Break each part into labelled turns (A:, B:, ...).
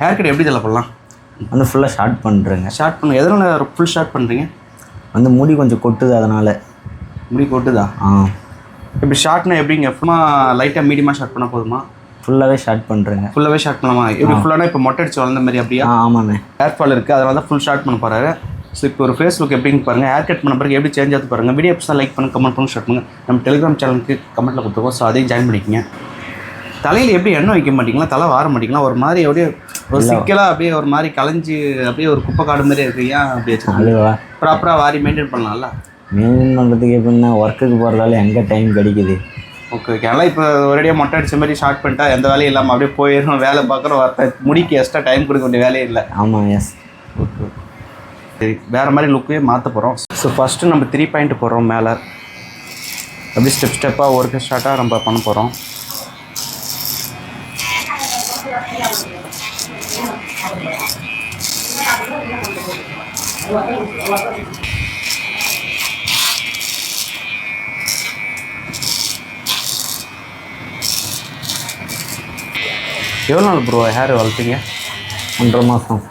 A: Hair cut எப்படி தலை பண்ணலாம்?
B: வந்து ஃபுல்லாக ஷார்ட் பண்ணுறேங்க
A: ஷார்ட் பண்ணுங்க எதனால் ஃபுல் ஷார்ட் பண்ணுறீங்க
B: வந்து முடி கொஞ்சம் கொட்டுது அதனால்.
A: முடி கொட்டுதா?
B: ஆ.
A: இப்படி ஷார்ட்னா எப்படிங்க? ஃபுல்லாக லைட்டாக மீடியமாக ஷார்ட் பண்ணால் போதுமா?
B: ஃபுல்லாகவே ஷார்ட் பண்ணுறேங்க
A: ஃபுல்லாகவே ஷார்ட் பண்ணலாமா? எப்படி ஃபுல்லானா இப்போ மொட்டை அடிச்சு வளர்ந்த மாதிரி அப்படியா?
B: ஆ ஆமாண்ணே
A: ஹேர் ஃபால் இருக்குது அதனால தான் ஃபுல் ஷார்ட் பண்ண போகிறாரு ஸோ இப்போ ஒரு ஃபேஸ் லுக் எப்படின்னு பாருங்கள் ஹேர் கட் பண்ண பிறகு எப்படி சேஞ்ச் ஆகுது பாருங்கள் வீடியோ லைக் பண்ணி கமெண்ட் பண்ணி ஷார்ட் பண்ணுங்க. நம்ம டெலிகிராம் சேனலுக்கு கமெண்ட்டில் கொடுத்துருக்கோம். ஸோ அதையும் ஜாயின் பண்ணிக்கங்க. தலையில் எப்படி எண்ணெய் வைக்க மாட்டீங்களா? தலை வார மாட்டீங்களா? ஒரு மாதிரி அப்படியே ஒரு சிக்கலாக அப்படியே ஒரு மாதிரி கலைஞ்சு அப்படியே ஒரு குப்பை காடு மாதிரி இருக்கு ஏன் அப்படி வச்சுருக்கீங்க ப்ராப்பராக வாரி மெயின்டைன் பண்ணலாம்ல?
B: மெயின்டைன் பண்ணுறதுக்கு எப்படின்னா ஒர்க்குக்கு போகிறதால எங்கே டைம் கிடைக்குது?
A: ஓகே ஓகே அதெல்லாம் இப்போ ஒரேடியாக மொட்டை அடிச்ச மாதிரி ஷார்ட் பண்ணிட்டா எந்த வேலையும் இல்லாமல் அப்படியே போயிடணும் வேலை பார்க்குறோம் வரத்த முடிக்கு எக்ஸ்ட்ரா டைம் கொடுக்க வேண்டிய வேலையே இல்லை.
B: ஆமாம் எஸ்
A: ஓகே சரி வேறு மாதிரி லுக்கே மாற்ற போகிறோம் ஸோ ஃபஸ்ட்டு நம்ம த்ரீ பாயிண்ட் போடுறோம் மேலே. அப்படியே ஸ்டெப் ஸ்டெப்பாக ஒர்க்கு ஸ்டார்ட்டாக நம்ம பண்ண போகிறோம் எவ்வளோ நாள் ப்ரோ ஹேர் வளர்த்தீங்க?
B: ஒன்றரை மாதம்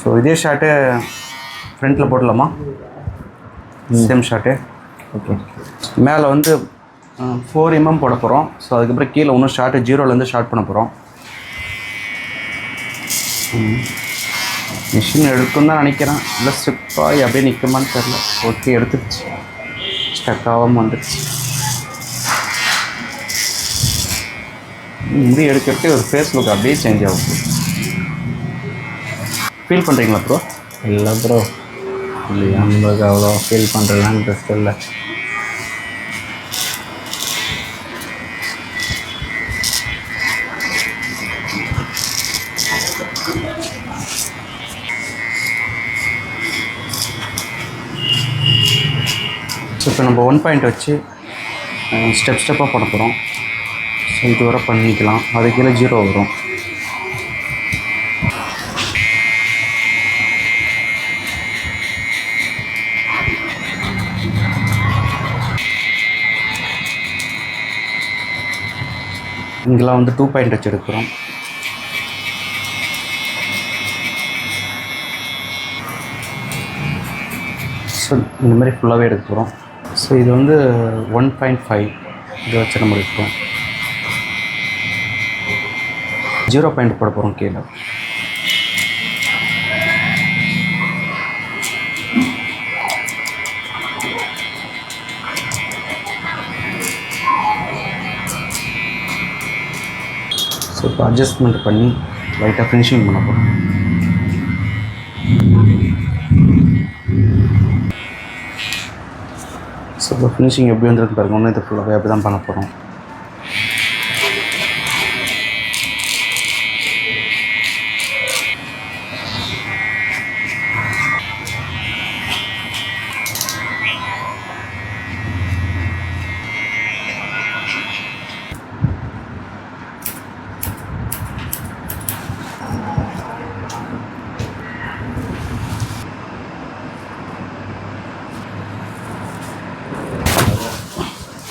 A: ஸோ இதே ஷார்ட்டு ஃப்ரண்ட்டில் போடலாமா? சேம் ஷார்ட்டு
B: ஓகே
A: மேலே வந்து ஃபோர் எம்எம் போட போகிறோம் ஸோ அதுக்கப்புறம் கீழே இன்னும் ஷார்ட்டு ஜீரோலேருந்து ஸ்டார்ட் பண்ண போகிறோம் மிஷின் எடுக்கும் தான் நினைக்கிறேன். இல்லை ஸ்டிப்பாகி அப்படியே நிற்குமான்னு தெரில ஓகே எடுத்துருச்சு. ஸ்டக் ஆகாமல் வந்துடுச்சு முடி எடுக்கிறதுக்கு ஒரு ஃபேஸ் லுக் அப்படியே சேஞ்ச் ஆகும் ஃபீல் பண்ணுறீங்களா ப்ரோ
B: இல்லை ப்ரோ இல்லையா? நம்மளுக்கு அவ்வளோ ஃபீல் பண்ணுறதுலாம் இன்ட்ரெஸ்ட் இல்லை.
A: ஸோ இப்போ நம்ம ஒன் பாயிண்ட் வச்சு ஸ்டெப் ஸ்டெப்பாக பண்ண போகிறோம் ஸோ இது வர பண்ணிக்கலாம். அது கீழே ஜீரோ வரும். இங்கெல்லாம் வந்து டூ பாயிண்ட் வச்சு எடுக்கிறோம். ஸோ இந்த மாதிரி ஃபுல்லாகவே எடுக்க போகிறோம் ஸோ இது வந்து ஒன் பாயிண்ட் ஃபைவ் இதை வச்சு நம்ம எடுக்கிறோம் ஜீரோ பாயிண்ட் போட போகிறோம் கீழே. ஸோ இப்போ அட்ஜஸ்ட்மெண்ட் பண்ணி லைட்டாக ஃபினிஷிங் பண்ண போகிறோம் ஸோ இப்போ ஃபினிஷிங் எப்படி வந்திருக்கு பாருங்கள் ஒன்றும் இது ஃபுல்லாகவே அப்படி தான் பண்ண போகிறோம்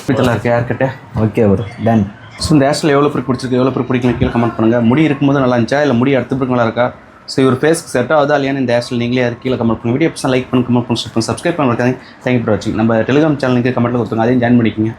A: இப்படித்தெல்லாம் இருக்குது யார்கிட்ட?
B: ஓகே ப்ரோ டன்
A: ஸோ இந்த ஹேர்ஸ்டைல் எவ்வளோ பேருக்கு பிடிச்சிருக்கு? எவ்வளோ பேருக்கு பிடிக்கல கீழே கமெண்ட் பண்ணுங்கள் முடி இருக்கும்போது நல்லா இருந்துச்சா? இல்லை முடி அடுத்த பிறகு நல்லா இருக்கா? ஸோ இவர் ஃபேஸ்க்கு செட் ஆகுதா? இல்லையான்னு இந்த ஹேர்ஸ்டைல் நீங்களே யார் கீழே கமெண்ட் பண்ணுங்க. வீடியோ லைக் பண்ணி கமெண்ட் பண்ணி சப்ஸ்கிரைப் பண்ணி சப்ஸ்கிரைப் பண்ணி நம்ம டெலிகிராம் சேனலுக்கு கமெண்ட்டில் கொடுத்துங்க அதையும் ஜாயின் பண்ணிக்கோங்க.